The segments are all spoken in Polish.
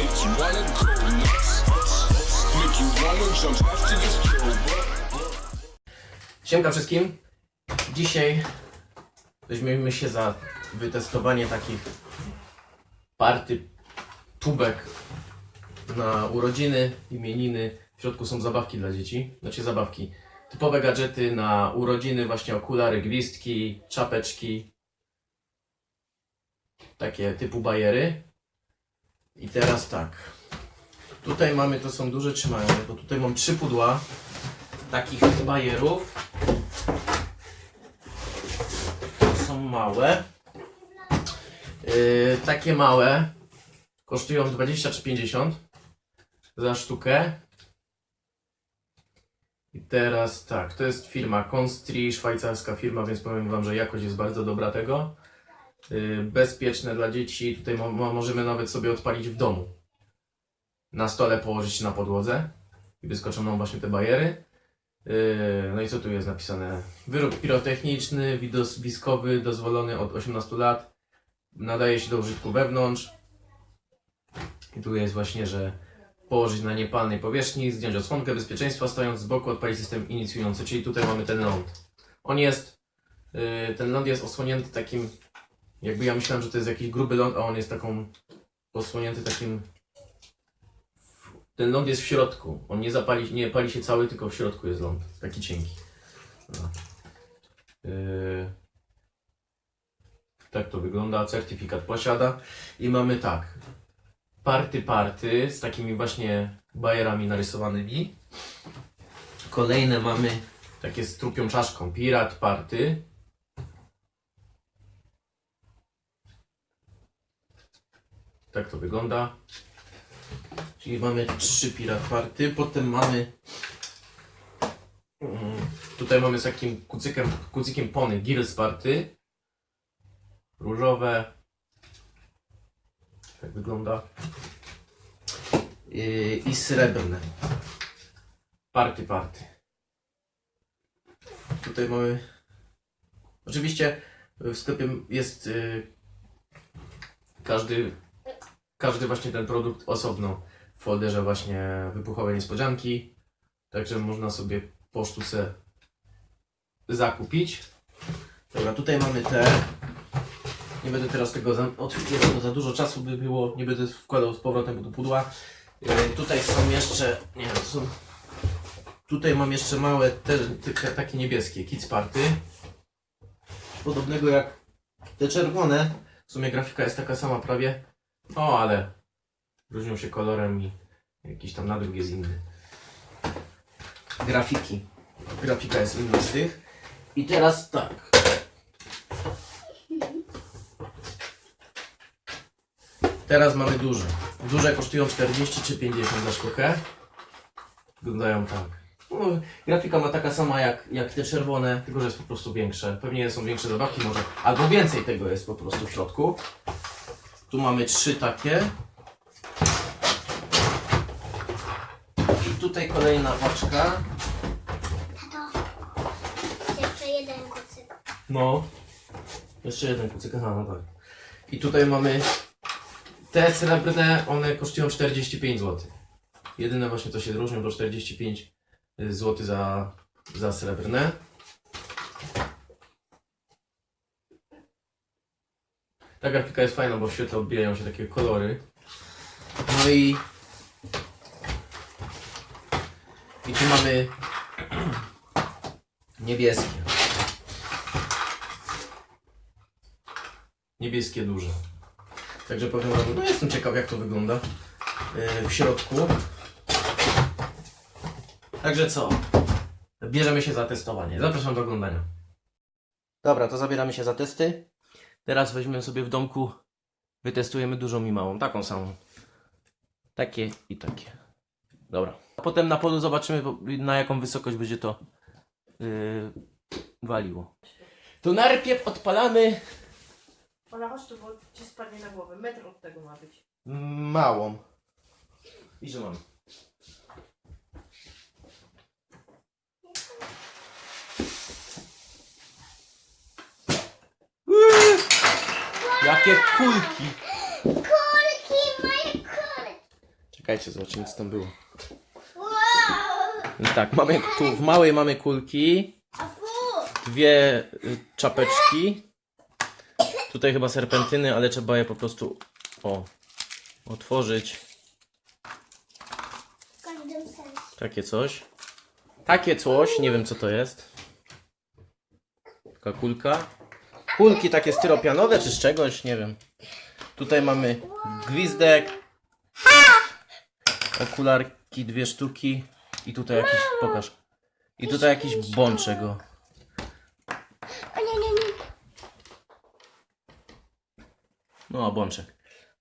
make you wanna go nuts. Make you wanna jump after this kill. Siemka wszystkim. Dzisiaj weźmiemy się za wytestowanie takich party tubek na urodziny, imieniny. W środku są zabawki dla dzieci, znaczy zabawki. Typowe gadżety na urodziny, właśnie okulary, gwizdki, czapeczki. Takie typu bajery. I teraz tak. Tutaj mamy, to są duże trzymające, bo tutaj mam trzy pudła takich bajerów. Są małe. Yy, takie małe kosztują 20 czy 50 za sztukę. I teraz tak, to jest firma Constri, szwajcarska firma, więc powiem Wam, że jakość jest bardzo dobra tego. Yy, bezpieczne dla dzieci, tutaj mo mo możemy nawet sobie odpalić w domu. Na stole położyć na podłodze i wyskoczą nam właśnie te bajery. Yy, No i co tu jest napisane? Wyrób pirotechniczny, widowiskowy, dozwolony od 18 lat. Nadaje się do użytku wewnątrz. I tu jest właśnie, że położyć na niepalnej powierzchni, zdjąć osłonkę bezpieczeństwa, stojąc z boku, odpalić system inicjujący. Czyli tutaj mamy ten ląd. On jest, yy, ten ląd jest osłonięty takim, jakby ja myślałem, że to jest jakiś gruby ląd, a on jest taką, osłonięty takim ten ląd jest w środku. On nie zapali, nie pali się cały, tylko w środku jest ląd. Taki cienki. No. Yy. Tak to wygląda. Certyfikat posiada. I mamy tak. Party party z takimi właśnie bajerami narysowanymi. Kolejne mamy takie z trupią czaszką. Pirat party. Tak to wygląda. Czyli mamy trzy pirat party, potem mamy mm, tutaj mamy z takim kucykiem, kucykiem pony Gears party różowe. Tak wygląda. Yy, i srebrne. Party party. Tutaj mamy oczywiście w sklepie jest yy, każdy każdy właśnie ten produkt osobno w folderze właśnie wybuchowe niespodzianki. Także można sobie po sztuce zakupić. Dobra, tutaj mamy te. Nie będę teraz tego za- bo za dużo czasu by było. Nie będę wkładał z powrotem do pudła. Yy, tutaj są jeszcze. Nie wiem, są. Tutaj mam jeszcze małe, te, te, takie niebieskie, Kids Party. Podobnego jak te czerwone. W sumie grafika jest taka sama prawie. O, ale różnią się kolorem i jakiś tam nadruk jest inny. Grafiki. Grafika jest inna z tych. I teraz tak. Teraz mamy duże. Duże kosztują 40 czy 50 za sztukę. Wyglądają tak. No, grafika ma taka sama jak, jak te czerwone, tylko że jest po prostu większe. Pewnie są większe zabawki może, albo więcej tego jest po prostu w środku. Tu mamy trzy takie. I tutaj kolejna paczka. Tato, jeszcze jeden kucyk. No. Jeszcze jeden kucyk, aha, no tak. I tutaj mamy te srebrne, one kosztują 45 zł. Jedyne właśnie to się różnią do 45 zł za, za srebrne. Ta grafika jest fajna, bo w świetle odbijają się takie kolory. No i i tu mamy niebieskie. Niebieskie duże. Także powiem wam, no jestem ciekaw jak to wygląda yy, w środku. Także co? Bierzemy się za testowanie. Zapraszam do oglądania. Dobra, to zabieramy się za testy. Teraz weźmiemy sobie w domku, wytestujemy dużą i małą, taką samą. Takie i takie. Dobra. A potem na polu zobaczymy na jaką wysokość będzie to yy, waliło. To najpierw odpalamy Ola, chodź tu, bo ci spadnie na głowę. Metr od tego ma być. małą. I że mam. Jakie kulki! Kulki, moje kulki. Czekajcie, zobaczymy co tam było. Wow! Tak, mamy tu w małej mamy kulki, dwie y, czapeczki. Tutaj chyba serpentyny, ale trzeba je po prostu o otworzyć. W każdym sensie. Takie coś. Takie coś, nie wiem co to jest. Taka kulka. Kulki takie styropianowe czy z czegoś, nie wiem. Tutaj mamy gwizdek. Okularki dwie sztuki. I tutaj jakiś, pokaż. I tutaj jakiś bączek. o. O nie, nie, nie. No, bączek.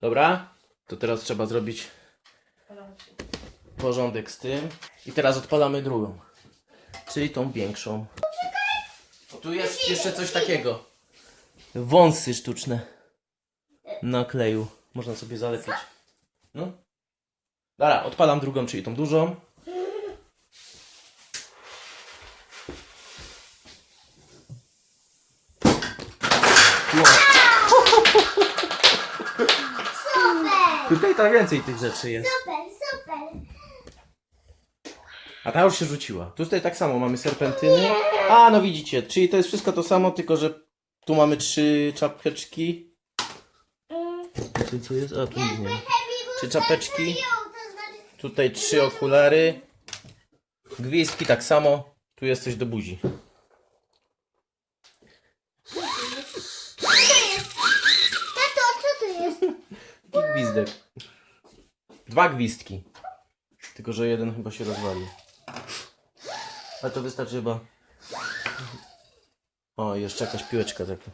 Dobra, to teraz trzeba zrobić porządek z tym. I teraz odpalamy drugą. Czyli tą większą. Tu jest jeszcze coś takiego. Wąsy sztuczne. Na kleju. Można sobie zalepić. No. Dobra, odpalam drugą, czyli tą dużą. Super! Tutaj tam więcej tych rzeczy jest. Super, super! A ta już się rzuciła. Tutaj tak samo mamy serpentyny. A, no widzicie, czyli to jest wszystko to samo, tylko że tu mamy trzy czapeczki. Tu co jest? A, tu nic nie ma. Trzy czapeczki. znaczy... Tutaj trzy okulary. Gwizdki tak samo. Tu jest coś do buzi. Co to jest? Tato, co to jest? I gwizdek. Dwa gwizdki. Tylko, że jeden chyba się rozwalił. Ale to wystarczy chyba. O, jeszcze jakaś piłeczka taka.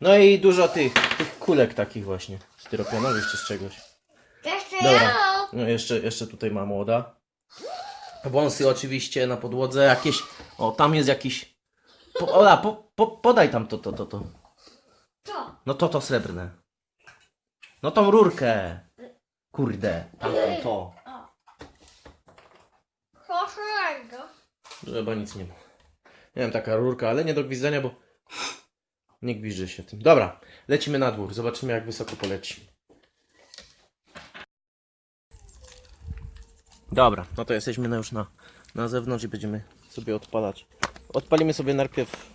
No i dużo tych, tych kulek takich właśnie. Styropianowych czy z czegoś. Jeszcze Dobra. No jeszcze, jeszcze tutaj ma młoda. Wąsy oczywiście na podłodze. Jakieś. O, tam jest jakiś. Po, Ola, po, po, podaj tam to, to, to, to. Co? No to to srebrne. No tą rurkę. Kurde, tamtą to. Proszę. Tu Chyba nic nie ma. Nie wiem, taka rurka, ale nie do gwizdania, bo nie gwizdży się tym. Dobra, lecimy na dwór. Zobaczymy, jak wysoko poleci. Dobra, no to jesteśmy już na, na zewnątrz i będziemy sobie odpalać. Odpalimy sobie najpierw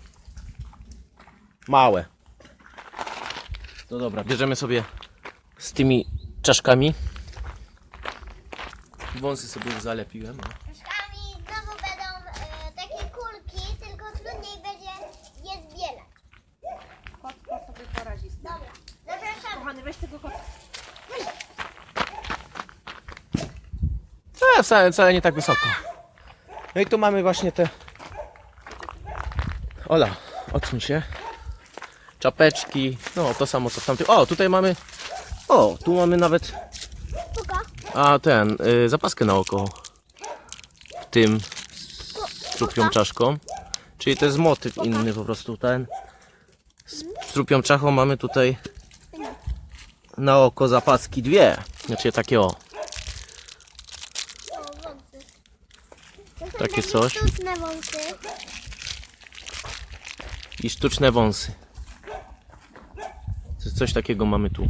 małe. No dobra, bierzemy sobie z tymi czaszkami. Wąsy sobie zalepiłem. Troszkami znowu będą e, takie kulki, tylko trudniej będzie je zbierać. Kotko sobie poradzi z tym. Dobra, zapraszam. Kochany, weź tego kotka. E, wcale, wcale nie tak wysoko. No i tu mamy właśnie te. Ola, odsuń się. Czapeczki. No, to samo co w tamtym. O, tutaj mamy. O, tu mamy nawet. A ten, y, zapaskę na oko. W tym. Z trupią czaszką. Czyli to jest motyw inny po prostu ten. Z trupią czachą mamy tutaj. Na oko zapaski dwie. Znaczy takie o. O, wąsy. To są Takie coś. Sztuczne wąsy. i sztuczne wąsy. Co- Coś takiego mamy tu.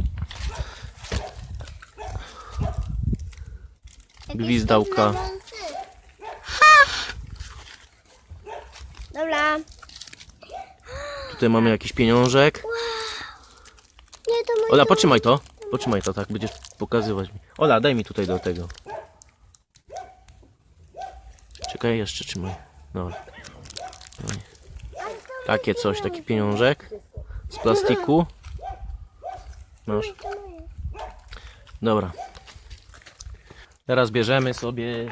Gwizdałka. Dobra. Tutaj mamy jakiś pieniążek. Nie, to Ola, potrzymaj to. Potrzymaj to, tak będziesz pokazywać mi. Ola, daj mi tutaj do tego. Czekaj, jeszcze trzymaj. Dobra. Takie coś, taki pieniążek z plastiku. Masz. Dobra. Teraz bierzemy sobie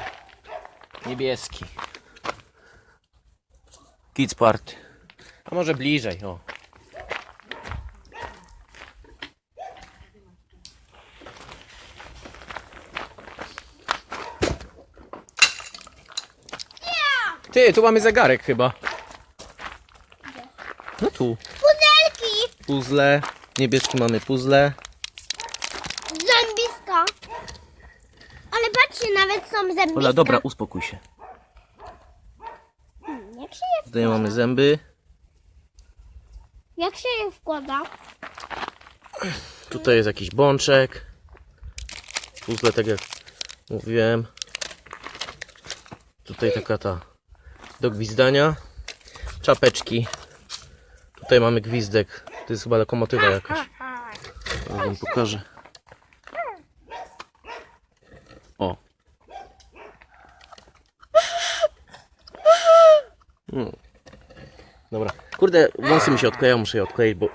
niebieski. Kids Party. A może bliżej, o. Ty, tu mamy zegarek chyba. No tu. Puzelki! Puzzle. Niebieski mamy puzzle. Zębiska. Ale patrzcie, nawet są zębiska. Ola, dobra, uspokój się. Jak się je, Tutaj mamy zęby. jak się je wkłada? Tutaj jest jakiś bączek. puzzle, tak jak mówiłem. Tutaj taka ta do gwizdania. Czapeczki. Tutaj mamy gwizdek. To jest chyba lokomotywa jakaś. Ja wam pokażę. O. Hmm. Dobra. Kurde, włosy mi się odklejają, muszę je odkleić, bo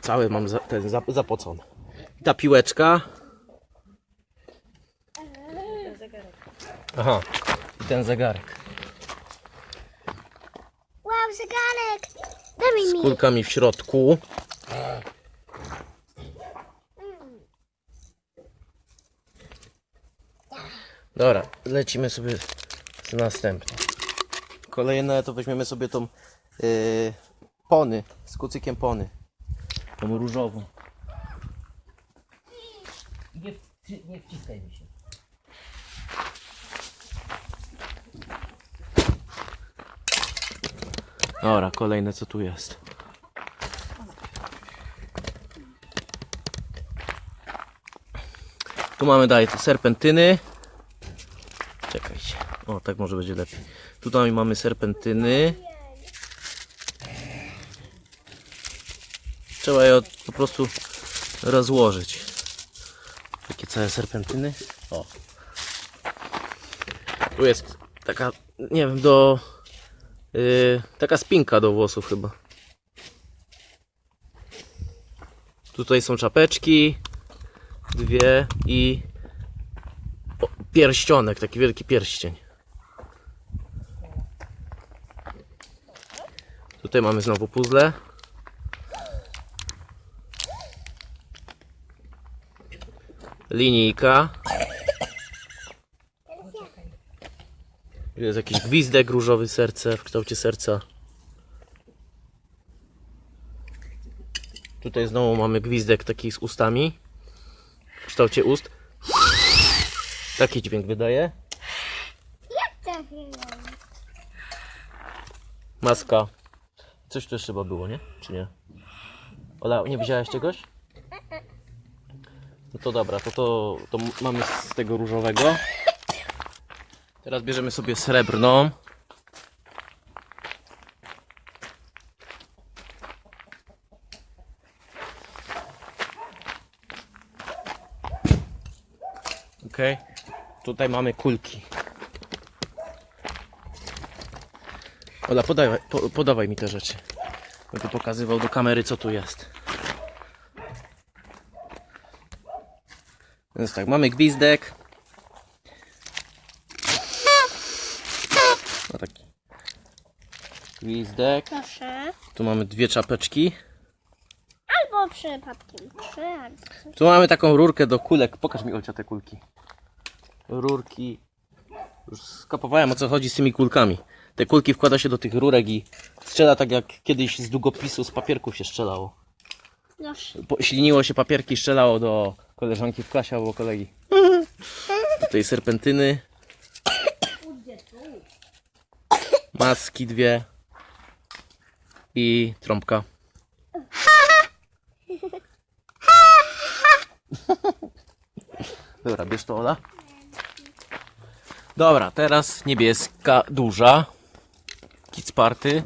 cały mam za, ten zap, zapocony. Ta piłeczka. Aha. I ten zegarek. Wow, zegarek! Daj Z mi. Kulkami w środku. Dobra, lecimy sobie z następnym. Kolejne to weźmiemy sobie tą yy, pony, z kucykiem pony. Tą różową. Nie, nie wciskaj mi się. Dobra, kolejne co tu jest. Tu mamy dalej te serpentyny. Czekajcie. O, tak może będzie lepiej. Tutaj mamy serpentyny. Trzeba je po prostu rozłożyć. Takie całe serpentyny. O. Tu jest taka, nie wiem, do Yy, taka spinka do włosów chyba. Tutaj są czapeczki. Dwie i o, pierścionek, taki wielki pierścień. Tutaj mamy znowu puzzle. Linijka. Jest jakiś gwizdek różowy serce w kształcie serca. Tutaj znowu mamy gwizdek taki z ustami kształcie ust. Taki dźwięk wydaje. Maska. Coś tu jeszcze chyba było, nie? Czy nie? Ola, nie widziałaś czegoś? No to dobra, to, to, to mamy z tego różowego. Teraz bierzemy sobie srebrną. Tutaj mamy kulki. Ola, podawaj, po, podawaj mi te rzeczy. Będę pokazywał do kamery, co tu jest. Więc tak, mamy gwizdek. No taki. Gwizdek. Proszę. Tu mamy dwie czapeczki. Albo przypadkiem trzy, albo coś. Tu mamy taką rurkę do kulek. Pokaż mi Olcia te kulki. Rurki. Już skapowałem o co chodzi z tymi kulkami. Te kulki wkłada się do tych rurek i strzela tak jak kiedyś z długopisu, z papierków się strzelało. Po- Śliniło się papierki, strzelało do koleżanki w klasie albo kolegi. Tutaj serpentyny. Maski dwie. I trąbka. Dobra, bierz to Ola. Dobra, teraz niebieska, duża. Kids Party.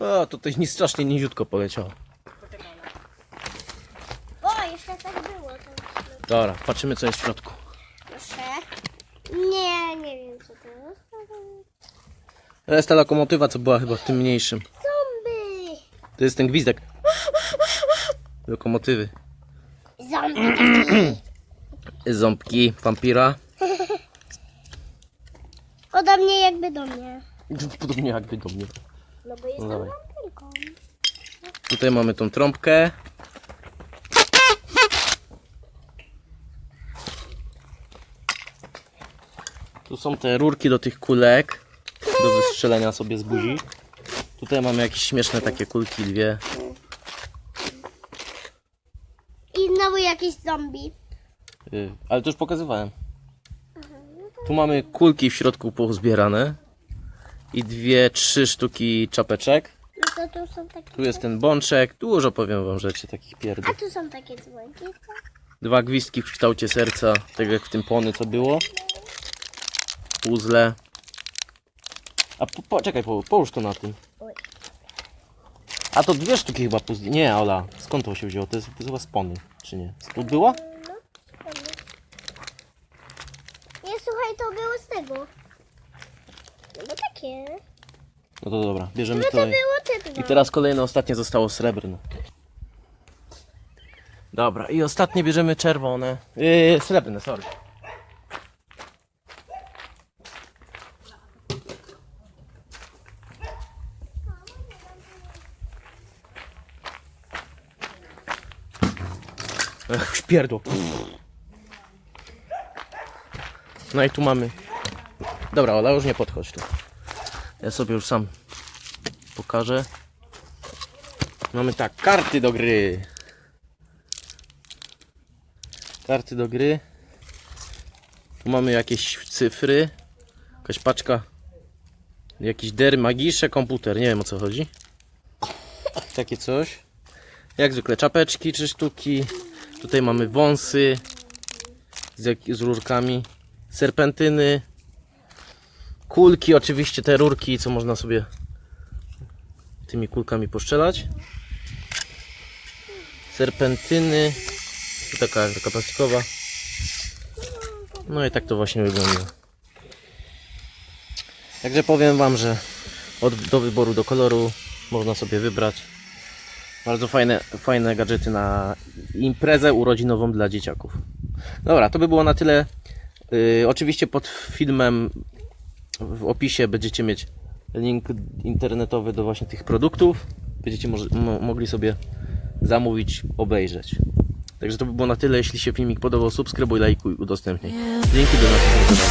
O, tutaj nie strasznie niziutko poleciało. O, jeszcze tak było. To. Dobra, patrzymy co jest w środku. Proszę. Nie, nie wiem co to jest. To jest ta lokomotywa, co była chyba w tym mniejszym. Zombie. To jest ten gwizdek. Lokomotywy. Zombie. Ząbki wampira. Podobnie jakby do mnie. Podobnie jakby do mnie. No bo jestem dawaj. wampirką. Tutaj mamy tą trąbkę. Tu są te rurki do tych kulek. Do wystrzelenia sobie z buzi. Tutaj mamy jakieś śmieszne takie kulki, dwie. I znowu jakiś zombie. Y, Ale to już pokazywałem. Tu mamy kulki w środku pozbierane. I dwie, trzy sztuki czapeczek. No to tu są takie... Tu jest ten bączek. Dużo powiem wam rzeczy takich pierdół. A tu są takie dzwonki. Dwa gwizdki w kształcie serca, tak jak w tym pony co było. Puzzle. A po, po, czekaj, po, połóż to na tym. A to dwie sztuki chyba puzli. Nie, Ola, skąd to się wzięło? To jest, to jest chyba z pony, czy nie? Tu była? Nie, słuchaj, to było z tego. No bo takie. No to dobra, bierzemy No to. i- było te dwa. I teraz kolejne, ostatnie zostało srebrne. Dobra, i ostatnie bierzemy czerwone. Yy, srebrne, sorry. Ech, szpierdło. No i tu mamy. Dobra, Ola, już nie podchodź tu. Ja sobie już sam pokażę. Mamy tak, karty do gry. Karty do gry. Tu mamy jakieś cyfry. Jakaś paczka. Jakiś der magisze komputer. Nie wiem o co chodzi. Takie coś. Jak zwykle czapeczki, trzy sztuki. Tutaj mamy wąsy z, jak, z rurkami. Serpentyny. Kulki, oczywiście te rurki, co można sobie tymi kulkami poszczelać. Serpentyny. Tu taka, taka plastikowa. No i tak to właśnie wygląda. Także powiem Wam, że od, do wyboru do koloru można sobie wybrać. Bardzo fajne, fajne gadżety na imprezę urodzinową dla dzieciaków. Dobra, to by było na tyle. Yy, oczywiście pod filmem w opisie będziecie mieć link internetowy do właśnie tych produktów. Będziecie może, mo, mogli sobie zamówić, obejrzeć. Także to by było na tyle. Jeśli się filmik podobał, subskrybuj, lajkuj, udostępniaj. Dzięki do następnego.